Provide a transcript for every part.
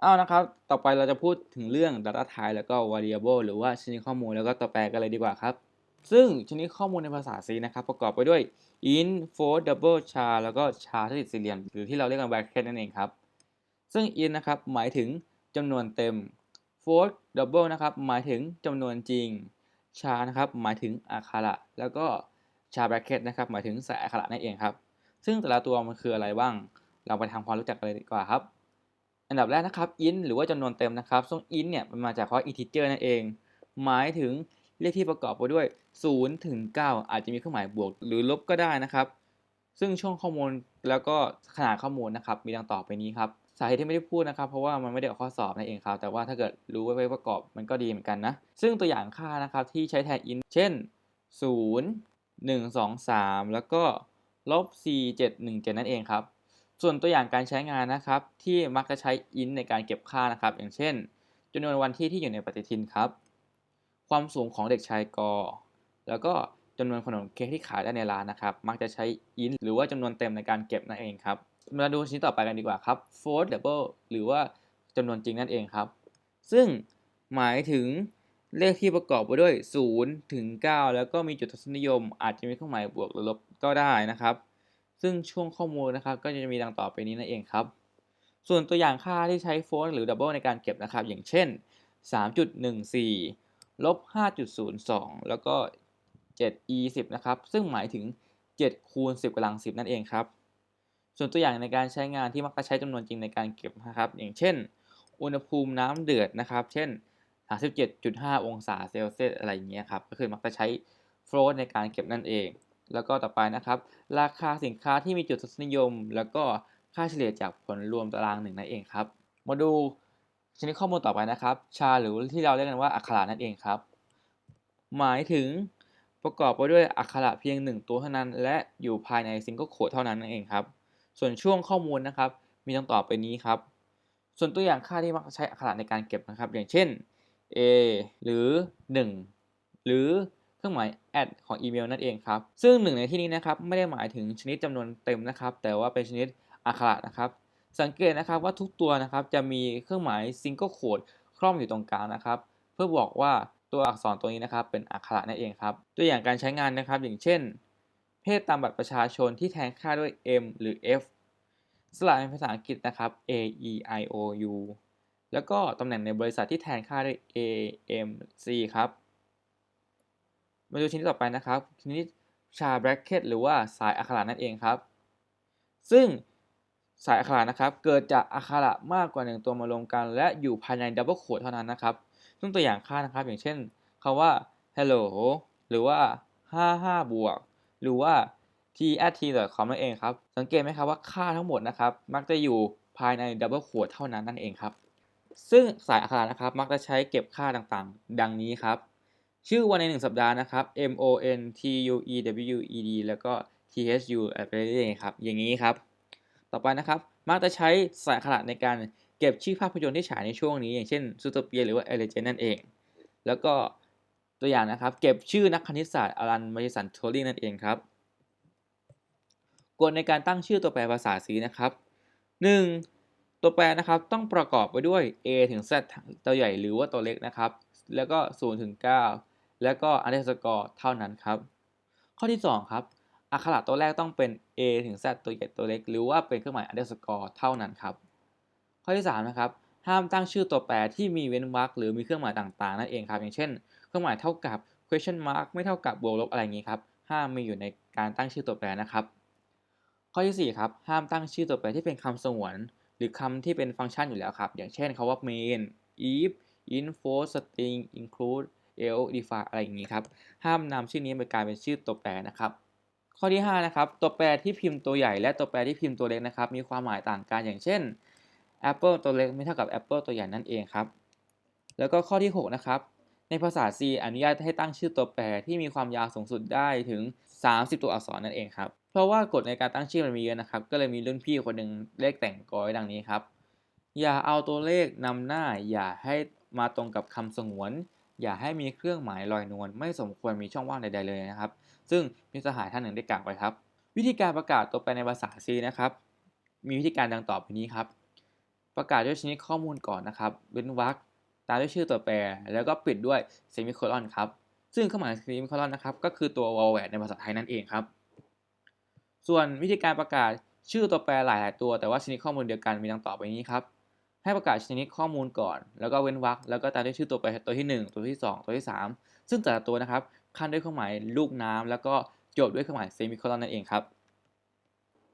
เอานะครับ ต่อไปเราจะพูดถึงเรื่อง Data Type แล้วก็ Variable หรือว่าชนิดข้อมูลแล้วก็ตัวแปรกันเลยดีกว่าครับ ซึ่งชนิดข้อมูลในภาษา C นะครับ ประกอบไปด้วย int float double char แล้วก็ char ที่ติดสี่เหลี่ยม หรือที่เราเรียกกัน bracket นั่นเองครับ ซึ่ง int นะครับหมายถึงจำนวนเต็ม float double นะครับหมายถึงจำนวนจริง char นะครับหมายถึงอักขระแล้วก็ char bracket นะครับหมายถึงใส่อักขระนั่นเองครับ ซึ่งแต่ละตัวมันคืออะไรบ้าง เราไปทำความรู้จักกันเลยดีกว่าครับ อันดับแรกนะครับ int หรือว่าจำนวนเต็มนะครับ ซึ่ง int เนี่ยมันมาจากคำว่า integer นั่นเอง หมายถึงเลขที่ประกอบไปด้วย0ถึง9อาจจะมีเครื่องหมายบวกหรือลบก็ได้นะครับ ซึ่งช่วงข้อมูลแล้วก็ขนาดข้อมูลนะครับ มีดังต่อไปนี้ครับ สาเหตุที่ไม่ได้พูดนะครับ เพราะว่ามันไม่ได้ออกข้อสอบนั่นเองครับ แต่ว่าถ้าเกิดรู้ไว้ประกอบมันก็ดีเหมือนกันนะ ซึ่งตัวอย่างค่านะครับที่ใช้แทน int เช่น 0 1 2 3 แล้วก็ลบ4 7 1 7 นั่นเองครับ ส่วนตัวอย่างการใช้งานนะครับ ที่มักจะใช้ int ในการเก็บค่านะครับ อย่างเช่นจำนวนวันที่ที่อยู่ในปฏิทินครับ ความสูงของเด็กชายกอ แล้วก็จำนวนขนมเค้กที่ขายได้ในร้านนะครับ มักจะใช้ int หรือว่าจำนวนเต็มในการเก็บนั่นเองครับมาดูชิ้นต่อไปกันดีกว่าครับ float double หรือว่าจำนวนจริงนั่นเองครับ ซึ่งหมายถึงเลขที่ประกอบไปด้วย0ถึง9แล้วก็มีจุดทศนิยม อาจจะมีเครื่องหมายบวกหรือลบก็ได้นะครับ ซึ่งช่วงข้อมูลนะครับก็จะมีดังต่อไปนี้นั่นเองครับ ส่วนตัวอย่างค่าที่ใช้ float หรือ double ในการเก็บนะครับ อย่างเช่น 3.14ลบ5.02 แล้วก็ 7e 10นะครับ ซึ่งหมายถึง 7 คูณ 10กำลัง 10 นั่นเองครับ ส่วนตัวอย่างในการใช้งานที่มักจะใช้จำนวนจริงในการเก็บนะครับ อย่างเช่น อุณหภูมิน้ำเดือดนะครับ เช่น 37.5 องศาเซลเซียสอะไรอย่างเงี้ยครับ ก็คือมักจะใช้ float ในการเก็บนั่นเอง แล้วก็ต่อไปนะครับ ราคาสินค้าที่มีจุดทศนิยม แล้วก็ค่าเฉลี่ยจากผลรวมตารางหนึ่งนั่นเองครับ มาดูชนิดข้อมูลต่อไปนะครับ ชาหรือที่เราเรียกกันว่าอักขระนั่นเองครับ หมายถึงประกอบไปด้วยอักขระเพียง 1 ตัวเท่านั้น และอยู่ภายในซิงเกิลโคดเท่านั้นนั่นเองครับ ส่วนช่วงข้อมูลนะครับ มีดังต่อไปนี้ครับ ส่วนตัวอย่างค่าที่มักใช้อักขระในการเก็บนะครับ อย่างเช่น a หรือ 1 หรือ รื่องหมาย add ของอีเมลนั่นเองครับ ซึ่งหนึ่งในที่นี้นะครับไม่ได้หมายถึงชนิดจำนวนเต็มนะครับ แต่ว่าเป็นชนิดอักขระนะครับ สังเกตนะครับว่าทุกตัวนะครับจะมีเครื่องหมาย single quote คล่อมอยู่ตรงกลางนะครับ เพื่อบอกว่าตัวอักษรตัวนี้นะครับเป็นอักขระนั่นเองครับ ตัวอย่างการใช้งานนะครับ อย่างเช่น เพศตามบัตรประชาชนที่แทนค่าด้วย m หรือ f สระเป็นภาษาอังกฤษนะครับ a e i o u แล้วก็ตำแหน่งในบริษัทที่แทนค่าด้วย a m c ครับ มาดูชิ้นต่อไปนะครับ ชนิดชา bracket หรือว่าสายอักขระนั่นเองครับ ซึ่งสายอักขระนะครับ เกิดจากอักขระมากกว่า 1 ตัวมารวมกัน และอยู่ภายในดับเบิลโคดเท่านั้นนะครับ ซึ่งตัวอย่างค่านะครับ อย่างเช่นคำว่า hello หรือว่า 55 บวก หรือว่า t at t com นั่นเองครับ สังเกตไหมครับว่าค่าทั้งหมดนะครับ มักจะอยู่ภายในดับเบิลโคดเท่านั้นนั่นเองครับ ซึ่งสายอักขระนะครับ มักจะใช้เก็บค่าต่างๆ ดังนี้ครับ ชื่อวันใน 1 สัปดาห์นะครับ m o n t u e w e d แล้วก็ t h u ไปเรื่อยๆครับ อย่างนี้ครับ ต่อไปนะครับ มักจะใช้สายอักขระในการเก็บชื่อภาพยนตร์ที่ฉายในช่วงนี้ อย่างเช่นซูโตเปียหรือว่าเอเลเจนนั่นเอง แล้วก็ตัวอย่างนะครับ เก็บชื่อนักคณิตศาสตร์อลันมาริสันโทลิงนั่นเองครับกฎในการตั้งชื่อตัวแปรภาษา C นะครับ 1. ตัวแปรนะครับต้องประกอบไปด้วย a ถึง z ตัวใหญ่หรือว่าตัวเล็กนะครับ แล้วก็0ถึง9 แล้วก็ underscore เท่านั้นครับ ข้อที่ 2 ครับอักขระตัวแรกต้องเป็น a ถึง z ตัวใหญ่ตัวเล็ก หรือว่าเป็นเครื่องหมาย underscore เท่านั้นครับ ข้อที่ 3 นะครับ ห้ามตั้งชื่อตัวแปรที่มีเว้นวรรคหรือมีเครื่องหมายต่างๆนั่นเองครับ อย่างเช่น เครื่องหมายเท่ากับ question mark ไม่เท่ากับบวกลบอะไรอย่างนี้ครับ ห้ามมีอยู่ในการตั้งชื่อตัวแปรนะครับ ข้อที่4ครับ ห้ามตั้งชื่อตัวแปรที่เป็นคำสงวน หรือคำที่เป็นฟังก์ชันอยู่แล้วครับ อย่างเช่นคาว่า main if info string include else define อะไรอย่างนี้ครับ ห้ามนำชื่อนี้ไปกลายเป็นชื่อตัวแปรนะครับ ข้อที่ 5 นะครับ ตัวแปรที่พิมพ์ตัวใหญ่และตัวแปรที่พิมพ์ตัวเล็กนะครับ มีความหมายต่างกันอย่างเช่น apple ตัวเล็กไม่เท่ากับ apple ตัวใหญ่นั่นเองครับ แล้วก็ข้อที่ 6 นะครับ ในภาษา C อนุญาตให้ตั้งชื่อตัวแปรที่มีความยาวสูงสุดได้ถึง 30 ตัวอักษรนั่นเองครับ เพราะว่ากฎในการตั้งชื่อมันมีเยอะนะครับ ก็เลยมีรุ่นพี่คนหนึ่งเลขแต่งกอยดังนี้ครับ อย่าเอาตัวเลขนำหน้า อย่าให้มาตรงกับคำสงวน อย่าให้มีเครื่องหมายลอยนวลไม่สมควรมีช่องว่างใดๆเลยนะครับ ซึ่งมีสหายท่านหนึ่งได้กล่าวไว้ครับ วิธีการประกาศตัวแปรในภาษา C นะครับ มีวิธีการดังต่อไปนี้ครับ ประกาศด้วยชนิดข้อมูลก่อนนะครับเว้นวรรคตามด้วยชื่อตัวแปร แล้วก็ปิดด้วยเซมิโคลอนครับ ซึ่งเครื่องหมายเซมิโคลอนนะครับก็คือตัววอลแวร์ในภาษาไทยนั่นเองครับ ส่วนวิธีการประกาศชื่อตัวแปรหลาย ๆ ตัวแต่ว่าชนิดข้อมูลเดียวกันมีดังต่อไปนี้ครับ ให้ประกาศชนิดข้อมูลก่อน แล้วก็เว้นวรรคแล้วก็ตามด้วยชื่อตัวแปรตัวที่ 1 ตัวที่ 2 ตัวที่ 3 ซึ่งแต่ละตัวนะครับขั้นด้วยเครื่องหมายลูกน้ำแล้วก็จบด้วยเครื่องหมายเซมิโคลอนนั่นเองครับ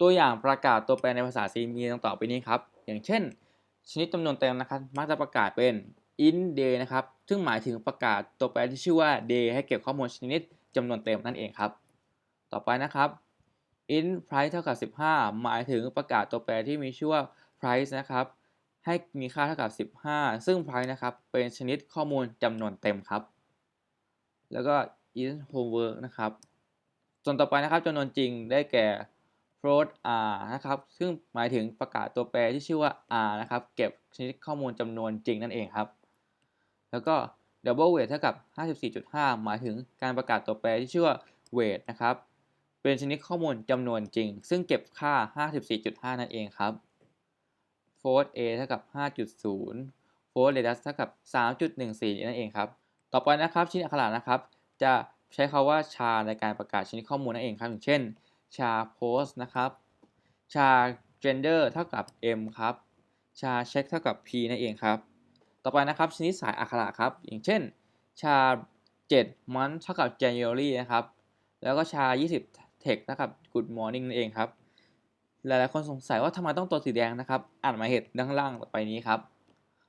ตัวอย่างประกาศตัวแปรในภาษา C มีดังต่อไปนี้ครับ อย่างเช่น ชนิดจำนวนเต็มนะครับมักจะประกาศเป็น int day นะครับ ซึ่งหมายถึงประกาศตัวแปรที่ชื่อว่า day ให้เก็บข้อมูลชนิดจำนวนเต็มนั่นเองครับ ต่อไปนะครับ int price เท่ากับ 15 หมายถึงประกาศตัวแปรที่มีชื่อว่า price นะครับ ให้มีค่าเท่ากับ 15 ซึ่ง price นะครับ เป็นชนิดข้อมูลจำนวนเต็มครับ แล้วก็ int homework นะครับ ส่วนต่อไปนะครับจำนวนจริงได้แก่ float r นะครับ ซึ่งหมายถึงประกาศตัวแปรที่ชื่อว่า r นะครับ เก็บชนิดข้อมูลจำนวนจริงนั่นเองครับ แล้วก็ double weight เท่ากับ 54.5 หมายถึงการประกาศตัวแปรที่ชื่อว่า weight นะครับ เป็นชนิดข้อมูลจำนวนจริง ซึ่งเก็บค่า 54.5 นั่นเองครับ float a เท่ากับ 5.0 float radius เท่ากับ 3.14 นั่นเองครับ ต่อไปนะครับชนิดอักขระนะครับ จะใช้คาว่าชาในการประกาศชนิดข้อมูลนั่นเองครับ อย่างเช่น ชา post นะครับชา gender เท่ากับ m ครับ ชา check เท่ากับ p นั่นเองครับ ต่อไปนะครับชนิดสายอักขระครับ อย่างเช่น ชา 7 month เท่ากับ January นะครับ แล้วก็ชา 20 text เท่ากับ good morning นั่นเองครับ หลายๆคนสงสัยว่าทำไมต้องตัวสีแดงนะครับอ่านหมายเหตุด้านล่างไปนี้ครับ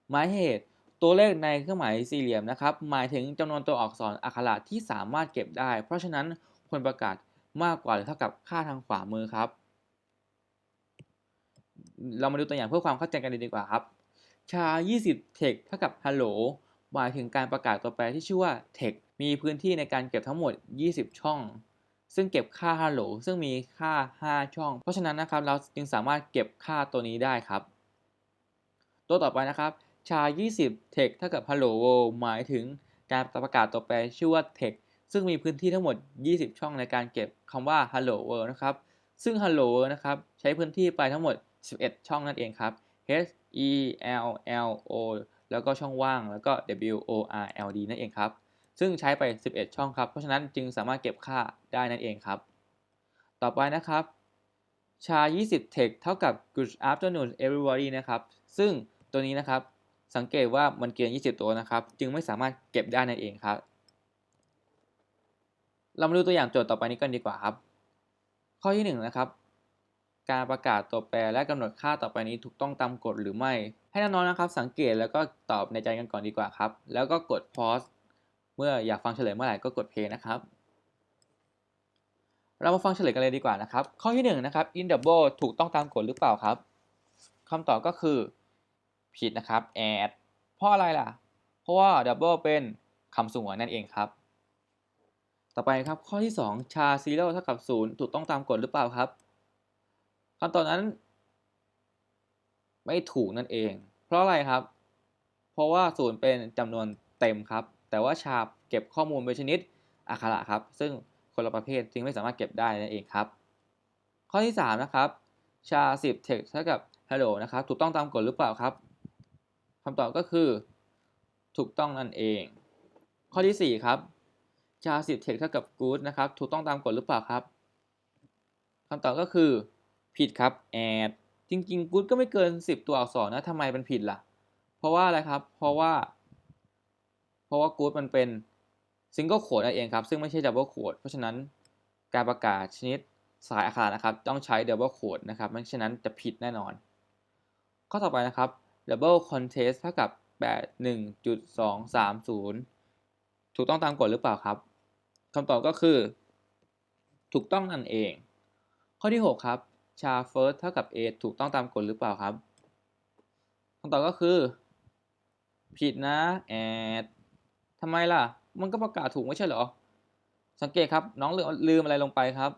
หมายเหตุตัวเลขในเครื่องหมายสี่เหลี่ยมนะครับหมายถึงจำนวนตัวอักษรอักขระที่สามารถเก็บได้ เพราะฉะนั้นควรประกาศมากกว่าหรือเท่ากับค่าทางขวามือครับ เรามาดูตัวอย่างเพื่อความเข้าใจกันดีกว่าครับ ชา 20 text เท่ากับ hello หมายถึงการประกาศตัวแปรที่ชื่อว่า text มีพื้นที่ในการเก็บทั้งหมด 20 ช่อง ซึ่งเก็บค่า hello ซึ่งมีค่า 5 ช่อง เพราะฉะนั้นนะครับเราจึงสามารถเก็บค่าตัวนี้ได้ครับ ตัวต่อไปนะครับชา 20 text เท่ากับ hello world หมายถึงการประกาศตัวแปรชื่อว่า text ซึ่งมีพื้นที่ทั้งหมด 20 ช่องในการเก็บคำว่า hello world นะครับ ซึ่ง hello world นะครับใช้พื้นที่ไปทั้งหมด 11 ช่องนั่นเองครับ h e l l o แล้วก็ช่องว่างแล้วก็ w o r l d นั่นเองครับ ซึ่งใช้ไป 11 ช่องครับ เพราะฉะนั้นจึงสามารถเก็บค่าได้นั่นเองครับ ต่อไปนะครับชา 20 text เท่ากับ good afternoon everybody นะครับ ซึ่งตัวนี้นะครับ สังเกตว่ามันเกิน 20 ตัวนะครับ จึงไม่สามารถเก็บได้นั่นเองครับ เรามาดูตัวอย่างโจทย์ต่อไปนี้กันดีกว่าครับ ข้อที่ 1 นะครับ การประกาศตัวแปรและกำหนดค่าต่อไปนี้ถูกต้องตามกฎหรือไม่ ให้น้องๆนะครับ สังเกตแล้วก็ตอบในใจกันก่อนดีกว่าครับ แล้วก็กด pause เมื่ออยากฟังเฉลยเมื่อไหร่ก็กด play นะครับ เรามาฟังเฉลยกันเลยดีกว่านะครับ ข้อที่1นะครับ in double ถูกต้องตามกฎหรือเปล่าครับคำตอบก็คือ ผิดนะครับ add เพราะอะไรล่ะ เพราะว่า double เป็นคำสงวนนั่นเองครับ ต่อไปครับข้อที่ 2 ชา zero เท่ากับ 0 ถูกต้องตามกฎหรือเปล่าครับคำตอบนั้น ไม่ถูกนั่นเอง เพราะอะไรครับ เพราะว่า 0 เป็นจำนวนเต็มครับ แต่ว่าชาบเก็บข้อมูลเป็นชนิดอักขระครับ ซึ่งคนละประเภทจึงไม่สามารถเก็บได้นั่นเองครับ ข้อที่ 3 นะครับ ชา 10 text เท่ากับ hello นะครับ ถูกต้องตามกฎหรือเปล่าครับคำตอบก็คือ ถูกต้องนั่นเอง ข้อที่ 4 ครับ ชา 10 text เท่ากับ good นะครับ ถูกต้องตามกฎหรือเปล่าครับคำตอบก็คือ ผิดครับ add จริงๆ good ก็ไม่เกิน 10 ตัวอักษรนะทำไมเป็นผิดล่ะ เพราะว่าอะไรครับ เพราะว่า เพราะว่า good มันเป็น single quote นั่นเองครับ ซึ่งไม่ใช่ double quote เพราะฉะนั้นการประกาศชนิดสายอาคารนะครับ ต้องใช้ double quote นะครับไม่เช่นนั้นจะผิดแน่นอน ข้อต่อไปนะครับ double contest เท่ากับ 81.230 ถูกต้องตามกฎหรือเปล่าครับคำตอบก็คือ ถูกต้องนั่นเอง ข้อที่ 6 ครับชา first เท่ากับ a ถูกต้องตามกฎหรือเปล่าครับคำตอบก็คือ ผิดนะ add ทำไมล่ะ มันก็ประกาศถูกไม่ใช่เหรอ สังเกตครับ น้องลืมลืมอะไรลงไปครับ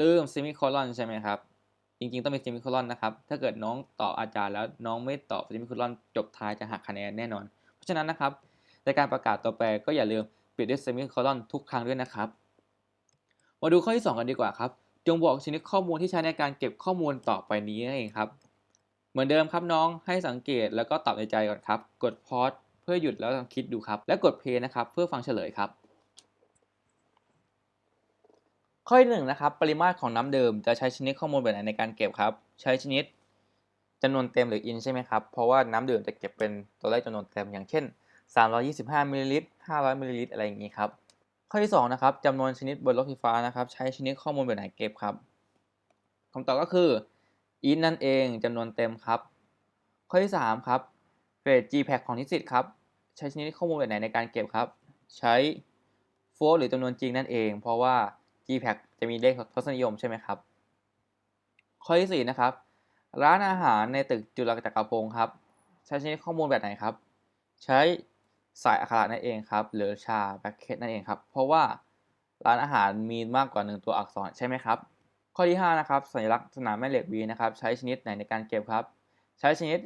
ลืม semicolon ใช่ไหมครับ จริงๆ ต้องมี semicolon นะครับ ถ้าเกิดน้องตอบอาจารย์แล้วน้องไม่ตอบ semicolon จบท้ายจะหักคะแนนแน่นอน เพราะฉะนั้นนะครับ ในการประกาศตัวแปรก็อย่าลืมปิดด้วย semicolon ทุกครั้งด้วยนะครับ มาดูข้อที่ 2 กันดีกว่าครับ จงบอกชนิดข้อมูลที่ใช้ในการเก็บข้อมูลต่อไปนี้นั่นเองครับ เหมือนเดิมครับน้องให้สังเกตแล้วก็ตอบในใจก่อนครับ กดพอส พื่อหยุดแล้วลองคิดดูครับ และกดเพลย์นะครับ เพื่อฟังเฉลยครับ ข้อที่หนึ่งนะครับ ปริมาตรของน้ำดื่มจะใช้ชนิดข้อมูลแบบไหนในการเก็บครับ ใช้ชนิดจำนวนเต็มหรืออินใช่ไหมครับ เพราะว่าน้ำดื่มจะเก็บเป็นตัวเลขจำนวนเต็มอย่างเช่น 325มิลลิลิตร500มิลลิลิตรอะไรอย่างนี้ครับข้อที่2นะครับจำนวนชนิดบนรถไฟฟ้านะครับ ใช้ชนิดข้อมูลแบบไหนเก็บครับคำตอบก็คือ in นั่นเองจำนวนเต็มครับ ข้อที่ 3 ครับ เกรด GPAC ของนิสิตครับ ใช้ชนิดข้อมูลแบบไหนในการเก็บครับ ใช้ float หรือจำนวนจริงนั่นเอง เพราะว่า GPAC จะมีเลขทศนิยมใช่ไหมครับ ข้อที่4นะครับ ร้านอาหารในตึกจุฬาจักรพงศ์ครับ ใช้ชนิดข้อมูลแบบไหนครับ ใช้สายอักขระนั่นเองครับ หรือชาแบ็คเคทนั่นเองครับ เพราะว่าร้านอาหารมีมากกว่า 1 ตัวอักษรใช่ไหมครับ ข้อที่ 5 นะครับ สัญลักษณ์สนามแม่เหล็กวีนะครับ ใช้ชนิดไหนในการเก็บครับ ใช้ชนิด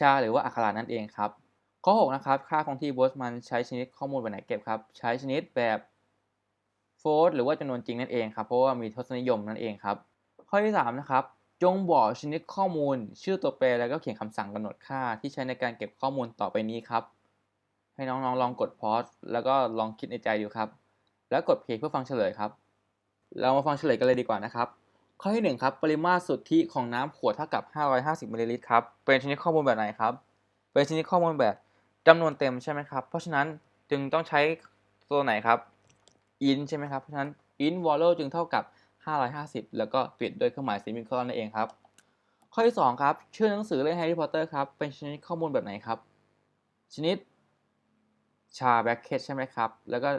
ชาหรือว่าอักขระนั่นเองครับ ข้อ 6 นะครับ ค่าคงที่โบสมันใช้ชนิดข้อมูลแบบไหนเก็บครับ ใช้ชนิดแบบโฟร์หรือว่าจำนวนจริงนั่นเองครับ เพราะว่ามีทศนิยมนั่นเองครับ ข้อที่ 3 นะครับ จงบอกชนิดข้อมูล ชื่อตัวแปรแล้วก็เขียนคำสั่งกำหนดค่าที่ใช้ในการเก็บข้อมูลต่อไปนี้ครับ ให้น้องๆลองกดพอสแล้วก็ลองคิดในใจดูครับ แล้วกดเพลย์เพื่อฟังเฉลยครับ เรามาฟังเฉลยกันเลยดีกว่านะครับ ข้อที่ 1 ครับ ปริมาตรสุทธิของน้ำขวดเท่ากับ 550มิลลิลิตรครับ เป็นชนิดข้อมูลแบบไหนครับ เป็นชนิดข้อมูลแบบ จำนวนเต็มใช่ไหมครับ เพราะฉะนั้นจึงต้องใช้ตัวไหนครับ in ใช่ไหมครับ เพราะฉะนั้น in value จึงเท่ากับ 550 แล้วก็ปิดด้วยเครื่องหมายเซมิคอนนั่นเองครับ ข้อที่ 2 ครับ ชื่อหนังสือเรื่องแฮร์รี่พอตเตอร์ครับ เป็นชนิดข้อมูลแบบไหนครับ ชนิดชาแบ็คเคทใช่ไหมครับ แล้วก็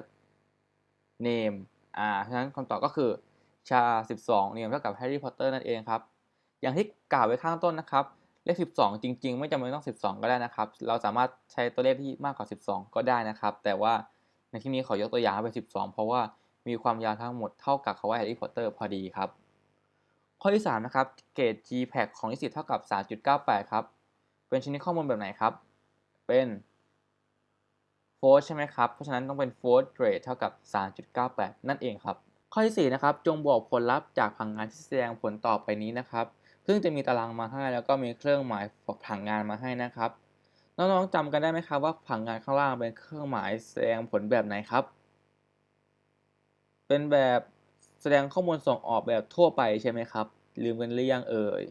name อ่า เพราะฉะนั้นคำตอบก็คือชา 12 name เท่ากับแฮร์รี่พอตเตอร์นั่นเองครับ อย่างที่กล่าวไว้ข้างต้นนะครับ เลข 12 จริง ๆ ไม่จำเป็นต้อง 12 ก็ได้นะครับ เราสามารถใช้ตัวเลขที่มากกว่า 12 ก็ได้นะครับ แต่ว่าในที่นี้ขอยกตัวอย่างให้เป็น 12 เพราะว่ามีความยาวทั้งหมดเท่ากับคำว่าแฮร์รี่พอตเตอร์พอดีครับ ข้อที่ 3 นะครับ เกรด GPAC ของนิสิตเท่ากับ 3.98 ครับ เป็นชนิดข้อมูลแบบไหนครับ เป็นโฟร์ใช่ไหมครับ เพราะฉะนั้นต้องเป็นโฟร์เกรดเท่ากับ 3.98 นั่นเองครับ ข้อที่ 4 นะครับ จงบอกผลลัพธ์จากผังงานที่แสดงผลต่อไปนี้นะครับ ซึ่งจะมีตารางมาให้ แล้วก็มีเครื่องหมายผังงานมาให้นะครับ น้องๆจำกันได้ไหมครับว่าผังงานข้างล่างเป็นเครื่องหมายแสดงผลแบบไหนครับ เป็นแบบแสดงข้อมูลส่งออกแบบทั่วไปใช่ไหมครับ ลืมกันหรือยังเอ่ย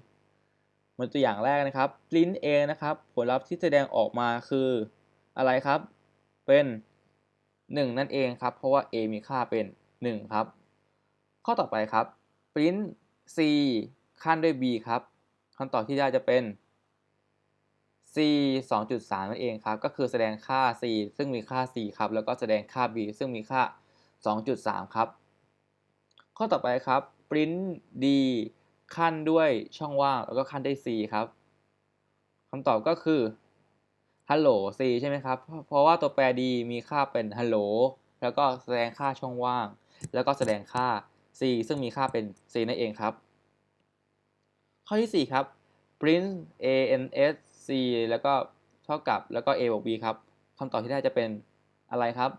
มือนตัวอย่างแรกนะครับ print A นะครับ ผลลัพธ์ที่แสดงออกมาคืออะไรครับ เป็น 1 นั่นเองครับ เพราะว่า A มีค่าเป็น 1 ครับ ข้อต่อไปครับ print C ขั้นด้วย B ครับคำตอบที่ได้จะเป็น C 2.3 นั่นเองครับ ก็คือแสดงค่า C ซึ่งมีค่า C ครับ แล้วก็แสดงค่า B ซึ่งมีค่า 2.3 ครับ ข้อต่อไปครับ print D ขั้นด้วยช่องว่าง แล้วก็ขั้นด้วย C ครับคำตอบก็คือ hello C ใช่ไหมครับ เพราะว่าตัวแปร D มีค่าเป็น hello แล้วก็แสดงค่าช่องว่าง แล้วก็แสดงค่า C ซึ่งมีค่าเป็น C นั่นเองครับ ข้อที่ 4 ครับ print ans c แล้วก็เท่ากับแล้วก็ a บวก b ครับคำตอบที่ได้จะเป็นอะไรครับ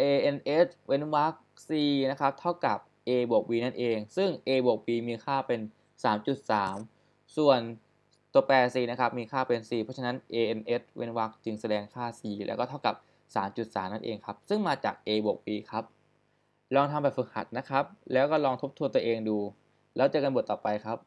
ans เว้นวรรค c นะครับ เท่ากับ a บวก b นั่นเอง ซึ่ง a บวก b มีค่าเป็น 3.3 ส่วนตัวแปร c นะครับ มีค่าเป็น c เพราะฉะนั้น ans เว้นวรรคจึงแสดงค่า c แล้วก็เท่ากับ 3.3 นั่นเองครับ ซึ่งมาจาก a บวก b ครับ ลองทำแบบฝึกหัดนะครับ แล้วก็ลองทบทวนตัวเองดู แล้วเจอกันบทต่อไปครับ